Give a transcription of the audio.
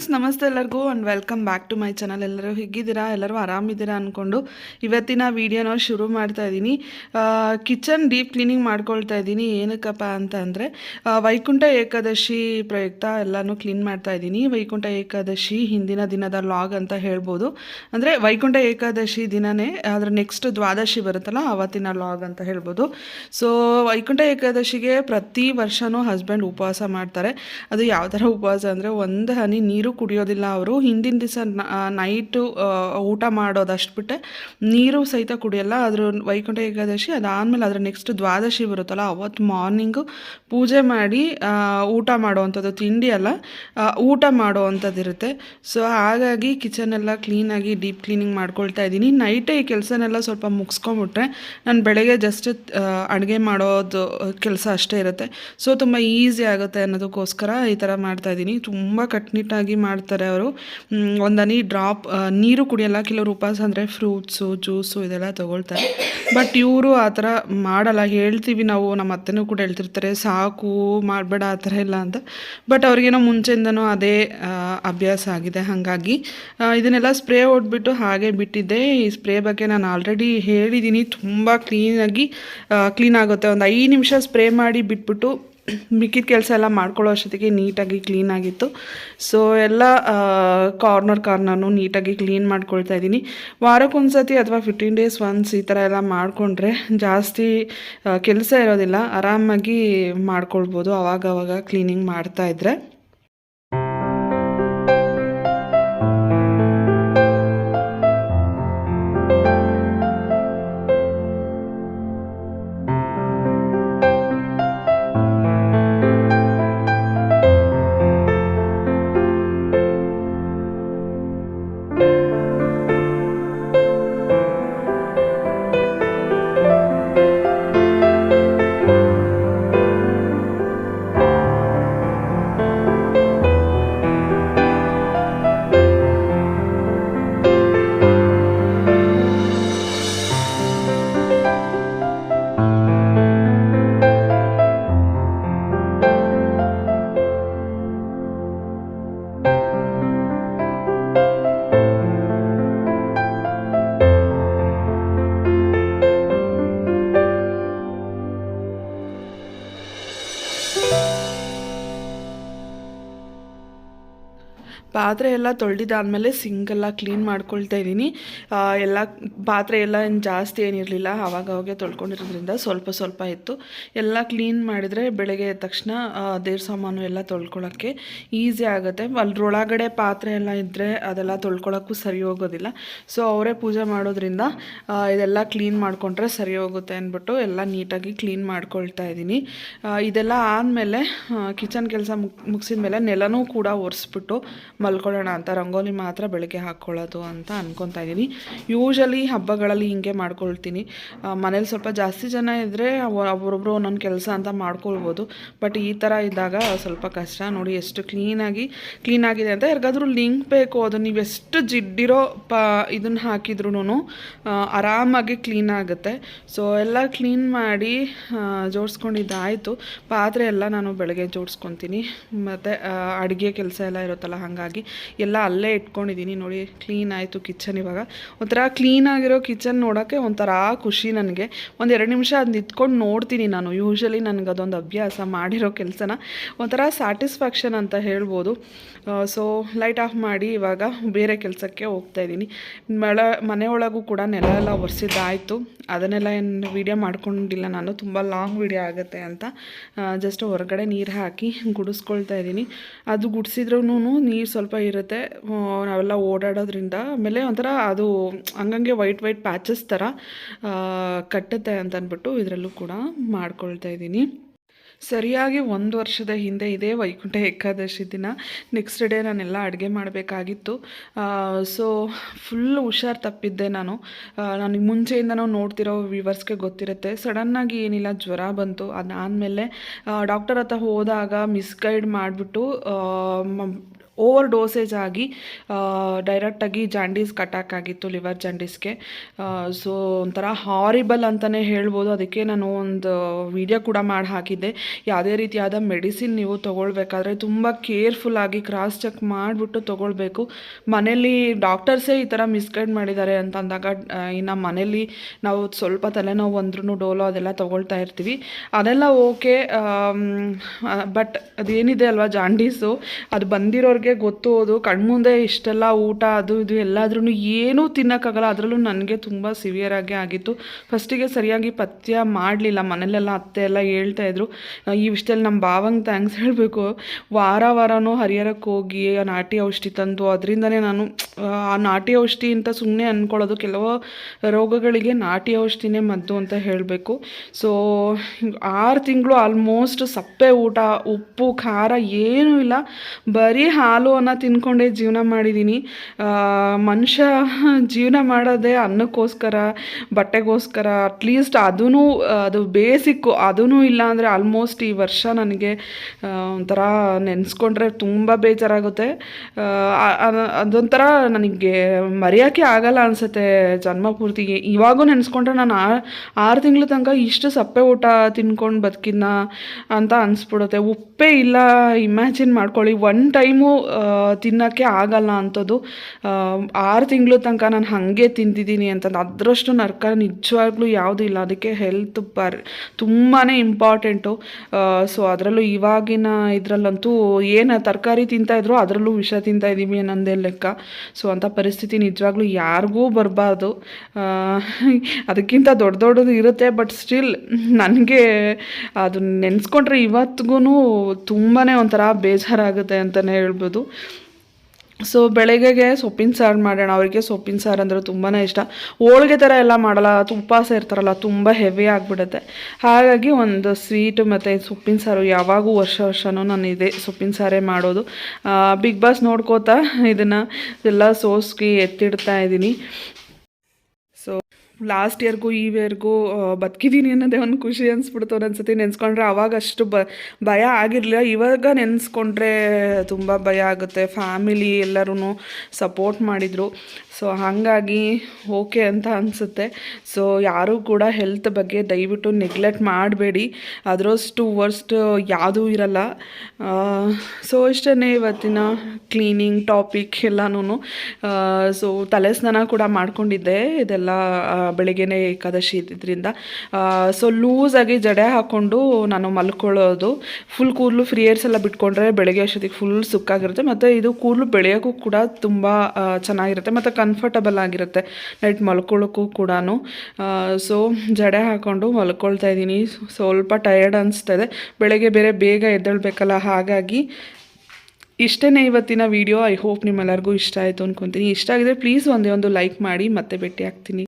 Friends, ನಮಸ್ತೆ ಎಲ್ಲರಿಗೂ and welcome back to my channel ಎಲ್ಲರೂ ಹೇಗಿದ್ದೀರಾ? ಎಲ್ಲರೂ ಆರಾಮಿದ್ದೀರಾ ಅಂದ್ಕೊಂಡು ಇವತ್ತಿನ ವೀಡಿಯೋನ ಶುರು ಮಾಡ್ತಾ ಇದ್ದೀನಿ. ಕಿಚನ್ ಡೀಪ್ ಕ್ಲೀನಿಂಗ್ ಮಾಡ್ಕೊಳ್ತಾ ಇದ್ದೀನಿ. ಏನಕ್ಕಪ್ಪ ಅಂತ ಅಂದರೆ ವೈಕುಂಠ ಏಕಾದಶಿ ಪ್ರಯುಕ್ತ ಎಲ್ಲನೂ ಕ್ಲೀನ್ ಮಾಡ್ತಾ ಇದ್ದೀನಿ. ವೈಕುಂಠ ಏಕಾದಶಿ ಹಿಂದಿನ ದಿನದ ಲಾಗ್ ಅಂತ ಹೇಳ್ಬೋದು. ಅಂದರೆ ವೈಕುಂಠ ಏಕಾದಶಿ ದಿನನೇ ಅದರ ನೆಕ್ಸ್ಟ್ ದ್ವಾದಶಿ ಬರುತ್ತಲ್ಲ ಆವತ್ತಿನ ಲಾಗ್ ಅಂತ ಹೇಳ್ಬೋದು. ಸೊ ವೈಕುಂಠ ಏಕಾದಶಿಗೆ ಪ್ರತಿ ವರ್ಷವೂ ಹಸ್ಬೆಂಡ್ ಉಪವಾಸ ಮಾಡ್ತಾರೆ. ಅದು ಯಾವ ಥರ ಉಪವಾಸ ಅಂದರೆ, ಒಂದು ಹನಿ ನೀರು ಕುಡಿಯೋದಿಲ್ಲ ಅವರು. ಹಿಂದಿನ ದಿವಸ ನೈಟು ಊಟ ಮಾಡೋದಷ್ಟು ಬಿಟ್ಟೆ. ನೀರು ಸಹಿತ ಕುಡಿಯೋಲ್ಲ. ಅದ್ರ ವೈಕುಂಠ ಏಕಾದಶಿ ಅದಾದಮೇಲೆ ಅದರ ನೆಕ್ಸ್ಟ್ ದ್ವಾದಶಿ ಬರುತ್ತಲ್ಲ ಅವತ್ತು ಮಾರ್ನಿಂಗು ಪೂಜೆ ಮಾಡಿ ಊಟ ಮಾಡುವಂಥದ್ದು, ತಿಂಡಿ ಅಲ್ಲ ಊಟ ಮಾಡುವಂಥದ್ದಿರುತ್ತೆ. ಸೊ ಹಾಗಾಗಿ ಕಿಚನ್ ಎಲ್ಲ ಕ್ಲೀನಾಗಿ ಡೀಪ್ ಕ್ಲೀನಿಂಗ್ ಮಾಡ್ಕೊಳ್ತಾ ಇದ್ದೀನಿ. ನೈಟೇ ಈ ಕೆಲಸನೆಲ್ಲ ಸ್ವಲ್ಪ ಮುಗಿಸ್ಕೊಂಬಿಟ್ರೆ ನಾನು ಬೆಳಗ್ಗೆ ಜಸ್ಟ್ ಅಡುಗೆ ಮಾಡೋದು ಕೆಲಸ ಅಷ್ಟೇ ಇರುತ್ತೆ. ಸೊ ತುಂಬ ಈಸಿ ಆಗುತ್ತೆ ಅನ್ನೋದಕ್ಕೋಸ್ಕರ ಈ ಥರ ಮಾಡ್ತಾ ಇದ್ದೀನಿ. ತುಂಬ ಕಟ್ನಿಟ್ಟಾಗಿ ಮಾಡ್ತಾರೆ ಅವರು. ಒಂದು ಡ್ರಾಪ್ ನೀರು ಕುಡಿಯಲ್ಲ ಕೆಲವರು ಉಪವಾಸ ಅಂದರೆ ಫ್ರೂಟ್ಸು ಜ್ಯೂಸು ಇದೆಲ್ಲ ತೊಗೊಳ್ತಾರೆ. ಬಟ್ ಇವರು ಆ ಥರ ಮಾಡಲ್ಲ. ಹೇಳ್ತೀವಿ ನಾವು, ನಮ್ಮ ಅತ್ತೆನೂ ಕೂಡ ಹೇಳ್ತಿರ್ತಾರೆ, ಸಾಕು, ಮಾಡಬೇಡ, ಆ ಥರ ಇಲ್ಲ ಅಂತ. ಬಟ್ ಅವ್ರಿಗೇನೋ ಮುಂಚೆಯಿಂದನೂ ಅದೇ ಅಭ್ಯಾಸ ಆಗಿದೆ. ಹಾಗಾಗಿ ಇದನ್ನೆಲ್ಲ ಸ್ಪ್ರೇ ಹೊಡ್ಬಿಟ್ಟು ಹಾಗೆ ಬಿಟ್ಟಿದ್ದೆ. ಈ ಸ್ಪ್ರೇ ಬಗ್ಗೆ ನಾನು ಆಲ್ರೆಡಿ ಹೇಳಿದ್ದೀನಿ ತುಂಬ ಕ್ಲೀನಾಗಿ ಕ್ಲೀನ್ ಆಗುತ್ತೆ. ಒಂದು ಐದು ನಿಮಿಷ ಸ್ಪ್ರೇ ಮಾಡಿ ಬಿಟ್ಬಿಟ್ಟು ಮಿಕ್ಕಿದ ಕೆಲಸ ಎಲ್ಲ ಮಾಡ್ಕೊಳ್ಳೋ ಅಷ್ಟೊತ್ತಿಗೆ ನೀಟಾಗಿ ಕ್ಲೀನ್ ಆಗಿತ್ತು. ಸೊ ಎಲ್ಲ ಕಾರ್ನರ್ ಕಾರ್ನರ್ನು ನೀಟಾಗಿ ಕ್ಲೀನ್ ಮಾಡ್ಕೊಳ್ತಾ ಇದ್ದೀನಿ. ವಾರಕ್ಕೊಂದ್ಸತಿ ಅಥವಾ ಫಿಫ್ಟೀನ್ ಡೇಸ್ ಒನ್ಸ್ ಈ ಥರ ಎಲ್ಲ ಮಾಡಿಕೊಂಡ್ರೆ ಜಾಸ್ತಿ ಕೆಲಸ ಇರೋದಿಲ್ಲ. ಆರಾಮಾಗಿ ಮಾಡ್ಕೊಳ್ಬೋದು ಅವಾಗವಾಗ ಅವಾಗ ಕ್ಲೀನಿಂಗ್ ಮಾಡ್ತಾ ಇದ್ದರೆ ಪಾತ್ರೆ ಎಲ್ಲ ತೊಳೆದಿದ್ದಾದಮೇಲೆ ಸಿಂಕೆಲ್ಲ ಕ್ಲೀನ್ ಮಾಡ್ಕೊಳ್ತಾ ಇದ್ದೀನಿ. ಎಲ್ಲ ಪಾತ್ರೆ ಎಲ್ಲ ಏನು ಜಾಸ್ತಿ ಏನಿರಲಿಲ್ಲ ಆವಾಗ ಅವಾಗೆ ತೊಳ್ಕೊಂಡಿರೋದ್ರಿಂದ ಸ್ವಲ್ಪ ಸ್ವಲ್ಪ ಇತ್ತು. ಎಲ್ಲ ಕ್ಲೀನ್ ಮಾಡಿದರೆ ಬೆಳಗ್ಗೆ ಎದ್ದ ತಕ್ಷಣ ದೇವ್ರ ಸಾಮಾನು ಎಲ್ಲ ತೊಳ್ಕೊಳ್ಳೋಕ್ಕೆ ಈಸಿ ಆಗುತ್ತೆ. ಅಲ್ಲರೊಳಗಡೆ ಪಾತ್ರೆ ಎಲ್ಲ ಇದ್ದರೆ ಅದೆಲ್ಲ ತೊಳ್ಕೊಳ್ಳೋಕ್ಕೂ ಸರಿ ಹೋಗೋದಿಲ್ಲ. ಸೊ ಅವರೇ ಪೂಜೆ ಮಾಡೋದ್ರಿಂದ ಇದೆಲ್ಲ ಕ್ಲೀನ್ ಮಾಡಿಕೊಂಡ್ರೆ ಸರಿ ಹೋಗುತ್ತೆ ಅಂದ್ಬಿಟ್ಟು ಎಲ್ಲ ನೀಟಾಗಿ ಕ್ಲೀನ್ ಮಾಡ್ಕೊಳ್ತಾ ಇದ್ದೀನಿ. ಇದೆಲ್ಲ ಆದಮೇಲೆ ಕಿಚನ್ ಕೆಲಸ ಮುಗ್ ಮುಗಿಸಿದ ಮೇಲೆ ನೆಲನೂ ಕೂಡ ಒರೆಸ್ಬಿಟ್ಟು ಮಲ್ಕೊಳ್ಳೋಣ ಅಂತ ರಂಗೋಲಿ ಮಾತ್ರ ಬೆಳಗ್ಗೆ ಹಾಕ್ಕೊಳ್ಳೋದು ಅಂತ ಅನ್ಕೊತಾ ಇದ್ದೀನಿ. ಯೂಶಲಿ ಹಬ್ಬಗಳಲ್ಲಿ ಹಿಂಗೆ ಮಾಡ್ಕೊಳ್ತೀನಿ. ಮನೇಲಿ ಸ್ವಲ್ಪ ಜಾಸ್ತಿ ಜನ ಇದ್ದರೆ ಒಬ್ಬೊಬ್ಬರು ಒಂದೊಂದು ಕೆಲಸ ಅಂತ ಮಾಡ್ಕೊಳ್ಬೋದು. ಬಟ್ ಈ ಥರ ಇದ್ದಾಗ ಸ್ವಲ್ಪ ಕಷ್ಟ. ನೋಡಿ ಎಷ್ಟು ಕ್ಲೀನಾಗಿ ಕ್ಲೀನ್ ಆಗಿದೆ ಅಂತ ಯಾರಿಗಾದರೂ ಲಿಂಕ್ ಬೇಕು. ಅದು ನೀವು ಎಷ್ಟು ಜಿಡ್ಡಿರೋ ಪ ಇದನ್ನು ಹಾಕಿದ್ರೂ ಆರಾಮಾಗಿ ಕ್ಲೀನ್ ಆಗುತ್ತೆ. ಸೊ ಎಲ್ಲ ಕ್ಲೀನ್ ಮಾಡಿ ಜೋಡಿಸ್ಕೊಂಡಿದ್ದಾಯಿತು. ಪಾತ್ರೆ ಎಲ್ಲ ನಾನು ಬೆಳಗ್ಗೆ ಜೋಡಿಸ್ಕೊತೀನಿ. ಮತ್ತು ಅಡುಗೆ ಕೆಲಸ ಎಲ್ಲ ಇರುತ್ತಲ್ಲ, ಹಾಗಾಗಿ. ಎಲ್ಲ ಅಲ್ಲೇ ಇಟ್ಕೊಂಡಿದ್ದೀನಿ. ನೋಡಿ ಕ್ಲೀನ್ ಆಯಿತು ಕಿಚನ್ ಇವಾಗ. ಒಂಥರ ಕ್ಲೀನ್ ಆಗಿರೋ ಕಿಚನ್ ನೋಡೋಕ್ಕೆ ಒಂಥರ ಖುಷಿ ನನಗೆ. ಒಂದು ಎರಡು ನಿಮಿಷ ಅದು ನಿಂತ್ಕೊಂಡು ನೋಡ್ತೀನಿ ನಾನು. ಯೂಶ್ವಲಿ ನನಗೆ ಅದೊಂದು ಅಭ್ಯಾಸ ಮಾಡಿರೋ ಕೆಲಸನ. ಒಂಥರ ಸ್ಯಾಟಿಸ್ಫ್ಯಾಕ್ಷನ್ ಅಂತ ಹೇಳ್ಬೋದು. ಸೊ ಲೈಟ್ ಆಫ್ ಮಾಡಿ ಇವಾಗ ಬೇರೆ ಕೆಲಸಕ್ಕೆ ಹೋಗ್ತಾ ಇದ್ದೀನಿ. ಮಳೆ, ಮನೆಯೊಳಗೂ ಕೂಡ ನೆಲ ಎಲ್ಲ ಒರೆಸಿದ್ದಾಯಿತು. ಅದನ್ನೆಲ್ಲ ಏನು ವೀಡಿಯೋ ಮಾಡ್ಕೊಂಡಿಲ್ಲ ನಾನು. ತುಂಬ ಲಾಂಗ್ ವೀಡಿಯೋ ಆಗುತ್ತೆ ಅಂತ. ಜಸ್ಟ್ ಹೊರಗಡೆ ನೀರು ಹಾಕಿ ಗುಡಿಸ್ಕೊಳ್ತಾ ಇದ್ದೀನಿ. ಅದು ಗುಡಿಸಿದ್ರೂ ನೀರು ಸ್ವಲ್ಪ ಇರುತ್ತೆ. ನಾವೆಲ್ಲ ಓಡಾಡೋದ್ರಿಂದ. ಆಮೇಲೆ ಒಂಥರ ಅದು ಹಂಗಂಗೆ ವೈಟ್ ವೈಟ್ ಪ್ಯಾಚಸ್ ಥರ ಕಟ್ಟುತ್ತೆ ಅಂತ ಅಂದ್ಬಿಟ್ಟು ಇದರಲ್ಲೂ ಕೂಡ ಮಾಡ್ಕೊಳ್ತಾ ಇದ್ದೀನಿ. ಸರಿಯಾಗಿ ಒಂದು ವರ್ಷದ ಹಿಂದೆ ಇದೇ ವೈಕುಂಠ ಏಕಾದಶಿ ದಿನ. ನೆಕ್ಸ್ಟ್ ಡೇ ನಾನೆಲ್ಲ ಅಡುಗೆ ಮಾಡಬೇಕಾಗಿತ್ತು. ಸೊ ಫುಲ್ ಹುಷಾರು ತಪ್ಪಿದ್ದೆ ನಾನು. ನಾನು ನನಗೆ ಮುಂಚೆಯಿಂದನೂ ನೋಡ್ತಿರೋ ವ್ಯೂವರ್ಸ್ಗೆ ಗೊತ್ತಿರುತ್ತೆ. ಸಡನ್ನಾಗಿ ಏನಿಲ್ಲ, ಜ್ವರ ಬಂತು. ಅದಾದಮೇಲೆ ಡಾಕ್ಟರ್ ಹತ್ರ ಹೋದಾಗ ಮಿಸ್ಗೈಡ್ ಮಾಡಿಬಿಟ್ಟು ಓವರ್ ಡೋಸೇಜ್ ಆಗಿ ಡೈರೆಕ್ಟಾಗಿ ಜಾಂಡೀಸ್ ಅಟ್ಯಾಕ್ ಆಗಿತ್ತು ಲಿವರ್ ಜಾಂಡೀಸ್ಗೆ ಸೊ ಒಂಥರ ಹಾರಿಬಲ್ ಅಂತಲೇ ಹೇಳ್ಬೋದು. ಅದಕ್ಕೆ ನಾನು ಒಂದು ವಿಡಿಯೋ ಕೂಡ ಮಾಡಿ ಹಾಕಿದ್ದೆ. ಯಾವುದೇ ರೀತಿಯಾದ ಮೆಡಿಸಿನ್ ನೀವು ತೊಗೊಳ್ಬೇಕಾದ್ರೆ ತುಂಬ ಕೇರ್ಫುಲ್ಲಾಗಿ ಕ್ರಾಸ್ ಚೆಕ್ ಮಾಡಿಬಿಟ್ಟು ತೊಗೊಳ್ಬೇಕು. ಮನೇಲಿ ಡಾಕ್ಟರ್ಸೇ ಈ ಥರ ಮಿಸ್ಗೈಡ್ ಮಾಡಿದ್ದಾರೆ ಅಂತ ಅಂದಾಗ ಇನ್ನು ಮನೇಲಿ ನಾವು ಸ್ವಲ್ಪ ತಲೆನೋವು ಅಂದ್ರೂ ಡೋಲೋ ಅದೆಲ್ಲ ತೊಗೊಳ್ತಾ ಇರ್ತೀವಿ. ಅದೆಲ್ಲ ಓಕೆ ಬಟ್ ಅದೇನಿದೆ ಅಲ್ವಾ ಜಾಂಡೀಸು ಅದು ಬಂದಿರೋರಿಗೆ ಗೊತ್ತು ಅದು. ಕಣ್ಮುಂದೆ ಇಷ್ಟೆಲ್ಲ ಊಟ, ಅದು ಇದು ಎಲ್ಲಾದ್ರೂ ಏನೂ ತಿನ್ನೋಕ್ಕಾಗಲ್ಲ. ಅದರಲ್ಲೂ ನನಗೆ ತುಂಬ ಸಿವಿಯರ್ ಆಗಿ ಆಗಿತ್ತು. ಫಸ್ಟಿಗೆ ಸರಿಯಾಗಿ ಪಥ್ಯ ಮಾಡಲಿಲ್ಲ. ಮನೇಲೆಲ್ಲ ಅತ್ತೆ ಎಲ್ಲ ಹೇಳ್ತಾ ಇದ್ರು. ಈ ವಿಷಯದಲ್ಲಿ ನಮ್ಮ ಭಾವಂಗೆ ಥ್ಯಾಂಕ್ಸ್ ಹೇಳಬೇಕು. ವಾರ ವಾರನೂ ಹರಿಹರಕ್ಕೆ ಹೋಗಿ ನಾಟಿ ಔಷಧಿ ತಂದು, ಅದರಿಂದನೇ ನಾನು, ಆ ನಾಟಿ ಔಷಧಿ ಅಂತ ಸುಮ್ಮನೆ ಅಂದ್ಕೊಳ್ಳೋದು ಕೆಲವು ರೋಗಗಳಿಗೆ ನಾಟಿ ಔಷಧಿನೇ ಮದ್ದು ಅಂತ ಹೇಳಬೇಕು. ಸೊ ಆರು ತಿಂಗಳು ಆಲ್ಮೋಸ್ಟ್ ಸಪ್ಪೆ ಊಟ, ಉಪ್ಪು, ಖಾರ ಏನೂ ಇಲ್ಲ. ಬರೀ ಹಾಲು ಅನ್ನ ತಿನ್ಕೊಂಡೇ ಜೀವನ ಮಾಡಿದ್ದೀನಿ. ಮನುಷ್ಯ ಜೀವನ ಮಾಡೋದೇ ಅನ್ನಕ್ಕೋಸ್ಕರ, ಬಟ್ಟೆಗೋಸ್ಕರ ಅಟ್ಲೀಸ್ಟ್ ಅದೂ ಅದು ಬೇಸಿಕ್ಕು ಅದೂ ಇಲ್ಲ ಅಂದರೆ ಆಲ್ಮೋಸ್ಟ್ ಈ ವರ್ಷ ನನಗೆ ಒಂಥರ ನೆನೆಸ್ಕೊಂಡ್ರೆ ತುಂಬ ಬೇಜಾರಾಗುತ್ತೆ. ಅದೊಂಥರ ನನಗೆ ಮರೆಯೋಕ್ಕೆ ಆಗಲ್ಲ ಅನಿಸುತ್ತೆ ಜನ್ಮ ಪೂರ್ತಿಗೆ ಇವಾಗೂ ನೆನೆಸ್ಕೊಂಡ್ರೆ ನಾನು ಆರು ತಿಂಗಳ ತನಕ ಇಷ್ಟು ಸಪ್ಪೆ ಊಟ ತಿನ್ಕೊಂಡು ಬದುಕಿನ ಅಂತ ಅನಿಸ್ಬಿಡುತ್ತೆ. ಉಪ್ಪೇ ಇಲ್ಲ ಇಮ್ಯಾಜಿನ್ ಮಾಡ್ಕೊಳ್ಳಿ. ಒನ್ ಟೈಮು ತಿನ್ನೋಕ್ಕೆ ಆಗಲ್ಲ ಅಂಥದ್ದು. ಆರು ತಿಂಗಳ ತನಕ ನಾನು ಹಾಗೆ ತಿಂತಿದ್ದೀನಿ ಅಂತಂದು ಅದರಷ್ಟು ನರ್ಕ ನಿಜವಾಗ್ಲೂ ಯಾವುದೂ ಇಲ್ಲ. ಅದಕ್ಕೆ ಹೆಲ್ತ್ ಬರ್ ತುಂಬಾ ಇಂಪಾರ್ಟೆಂಟು ಸೊ ಅದರಲ್ಲೂ ಇವಾಗಿನ ಇದರಲ್ಲಂತೂ ಏನು ತರಕಾರಿ ತಿಂತಾಯಿದ್ರು ಅದರಲ್ಲೂ ವಿಷ ತಿಂತಾ ಇದ್ದೀವಿ ಅನ್ನೋದೇ ಲೆಕ್ಕ. ಸೊ ಅಂಥ ಪರಿಸ್ಥಿತಿ ನಿಜವಾಗ್ಲೂ ಯಾರಿಗೂ ಬರಬಾರ್ದು. ಅದಕ್ಕಿಂತ ದೊಡ್ಡ ದೊಡ್ಡದು ಇರುತ್ತೆ ಬಟ್ ಸ್ಟಿಲ್ ನನಗೆ ಅದು ನೆನೆಸ್ಕೊಂಡ್ರೆ ಇವತ್ತಿಗೂ ತುಂಬಾ ಒಂಥರ ಬೇಜಾರಾಗುತ್ತೆ ಅಂತಲೇ ಹೇಳ್ಬೋದು. ಸೊ ಬೆಳಗ್ಗೆಗೆ ಸೊಪ್ಪಿನ ಸಾರು ಮಾಡೋಣ. ಅವರಿಗೆ ಸೊಪ್ಪಿನ ಸಾರು ಅಂದರೆ ತುಂಬಾ ಇಷ್ಟ. ಹೋಳಿಗೆ ಥರ ಎಲ್ಲ ಮಾಡಲ್ಲ. ಉಪವಾಸ ಇರ್ತಾರಲ್ಲ, ತುಂಬ ಹೆವಿ ಆಗಿಬಿಡುತ್ತೆ. ಹಾಗಾಗಿ ಒಂದು ಸ್ವೀಟು ಮತ್ತು ಸೊಪ್ಪಿನ ಸಾರು ಯಾವಾಗೂ ವರ್ಷ ವರ್ಷವೂ ನಾನು ಇದೇ ಸೊಪ್ಪಿನ ಸಾರೇ ಮಾಡೋದು. ಬಿಗ್ ಬಾಸ್ ನೋಡ್ಕೋತಾ ಇದನ್ನು ಎಲ್ಲ ಸೋಸ್ಗೆ ಎತ್ತಿಡ್ತಾ ಇದ್ದೀನಿ ಲಾಸ್ಟ್ ಇಯರ್ಗೂ ಈ ಇಯರ್ಗೂ ಬದುಕಿದ್ದೀನಿ ಅನ್ನೋದೇ ಒಂದು ಖುಷಿ ಅನಿಸ್ಬಿಡ್ತು ಒಂದೊಂದ್ಸತಿ ನೆನೆಸ್ಕೊಂಡ್ರೆ ಅವಾಗ ಅಷ್ಟು ಬ, ಭಯ ಆಗಿರಲಿಲ್ಲ. ಇವಾಗ ನೆನೆಸ್ಕೊಂಡ್ರೆ ತುಂಬ ಭಯ ಆಗುತ್ತೆ. ಫ್ಯಾಮಿಲಿ ಎಲ್ಲರೂ ಸಪೋರ್ಟ್ ಮಾಡಿದರು. ಸೊ ಹಾಗಾಗಿ ಓಕೆ ಅಂತ ಅನಿಸುತ್ತೆ. ಸೊ ಯಾರೂ ಕೂಡ ಹೆಲ್ತ್ ಬಗ್ಗೆ ದಯವಿಟ್ಟು ನೆಗ್ಲೆಕ್ಟ್ ಮಾಡಬೇಡಿ. ಅದರಷ್ಟು ವರ್ಸ್ಟ್ ಯಾವುದೂ ಇರಲ್ಲ. ಸೊ ಇಷ್ಟೇ ಇವತ್ತಿನ ಕ್ಲೀನಿಂಗ್ ಟಾಪಿಕ್ ಎಲ್ಲನೂ ಸೊ ತಲೆ ಸ್ನಾನ ಕೂಡ ಮಾಡ್ಕೊಂಡಿದ್ದೆ. ಇದೆಲ್ಲ ಬೆಳಿಗ್ಗೆನೇ ಏಕಾದಶಿ ಇದ್ದಿದ್ದರಿಂದ ಸೊ ಲೂಸಾಗಿ ಜಡೆ ಹಾಕ್ಕೊಂಡು ನಾನು ಮಲ್ಕೊಳ್ಳೋದು. ಫುಲ್ ಕೂದಲು ಫ್ರೀ ಏರ್ಸ್ ಎಲ್ಲ ಬಿಟ್ಕೊಂಡ್ರೆ ಬೆಳಗ್ಗೆ ಅಷ್ಟೊತ್ತಿಗೆ ಫುಲ್ ಸುಕ್ಕಾಗಿರುತ್ತೆ. ಮತ್ತು ಇದು ಕೂದಲು ಬೆಳೆಯೋಕ್ಕೂ ಕೂಡ ತುಂಬ ಚೆನ್ನಾಗಿರುತ್ತೆ. ಮತ್ತು ಕಂಫರ್ಟಬಲ್ ಆಗಿರುತ್ತೆ ನೈಟ್ ಮಲ್ಕೊಳ್ಳೋಕ್ಕೂ ಕೂಡ ಸೊ ಜಡೆ ಹಾಕ್ಕೊಂಡು ಮಲ್ಕೊಳ್ತಾ ಇದ್ದೀನಿ. ಸ್ವಲ್ಪ ಟಯರ್ಡ್ ಅನಿಸ್ತಾ ಇದೆ ಬೆಳಗ್ಗೆ ಬೇರೆ ಬೇಗ ಎದ್ದೇಳಬೇಕಲ್ಲ. ಹಾಗಾಗಿ ಇಷ್ಟೇ ಇವತ್ತಿನ ವಿಡಿಯೋ ಐ ಹೋಪ್ ನಿಮ್ಮೆಲ್ಲರಿಗೂ ಇಷ್ಟ ಆಯಿತು ಅಂದ್ಕೊತೀನಿ ಇಷ್ಟ ಆಗಿದ್ರೆ ಪ್ಲೀಸ್ ಒಂದೇ ಒಂದು ಲೈಕ್ ಮಾಡಿ. ಮತ್ತೆ ಭೇಟಿ ಆಗ್ತೀನಿ